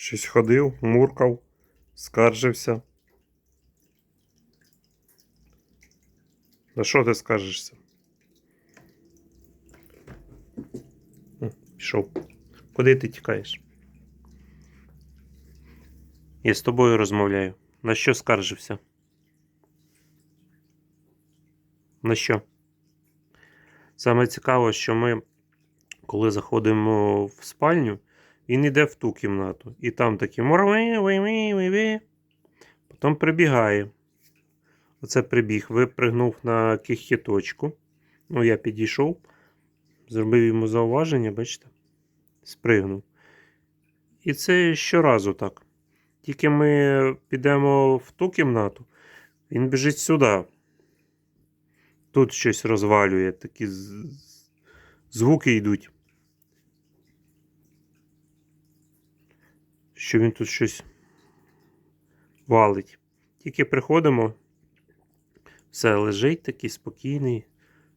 Щось ходив, муркав, скаржився. На що ти скаржишся? Пішов. Куди ти тікаєш? Я з тобою розмовляю. На що скаржився? На що? Саме цікаво, що ми, коли заходимо в спальню, він йде в ту кімнату. І там такі мур-ви-ви-ви-ви-ви. Потім прибігає. Оце прибіг, випригнув на кихіточку. Ну, я підійшов, зробив йому зауваження, бачите? Спригнув. І це щоразу так. Тільки ми підемо в ту кімнату, він біжить сюди. Тут щось розвалює, такі звуки йдуть. Що він тут щось валить. Тільки приходимо, все лежить такий спокійний.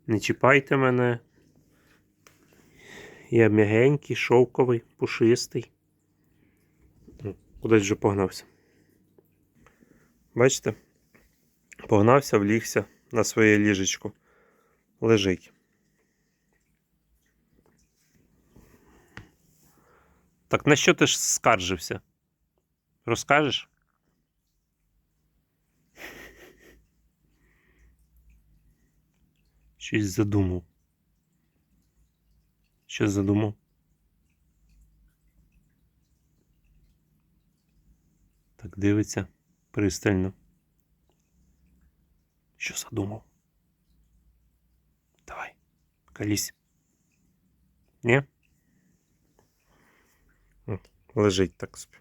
Не чіпайте мене. Я м'ягенький, шовковий, пушистий. Кудись вже погнався. Бачите? Погнався, влігся на своє ліжечко. Лежить. Так на що ти ж скаржився? Розкажеш? Щось задумав. Що задумав? Так дивиться пристально. Що задумав? Давай, колись. Ні? Лежить так собі.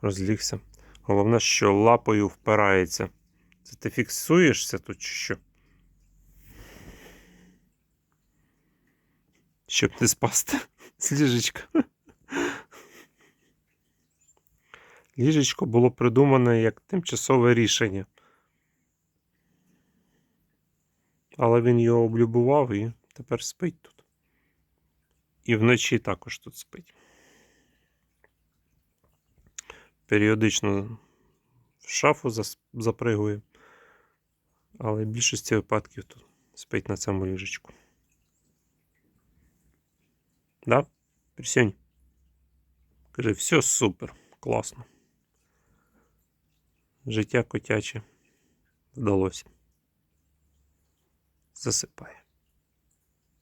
Розлігся. Головне, що лапою впирається. Це ти фіксуєшся тут чи що? Щоб не спасти з ліжечка. Ліжечко було придумане як тимчасове рішення. Але він його облюбував і тепер спить тут. І вночі також тут спить. Періодично в шафу запригує. Але в більшості випадків тут спить на цьому ліжечку. Да? Присянь. Каже, все супер, класно. Життя котяче вдалося. Засипає.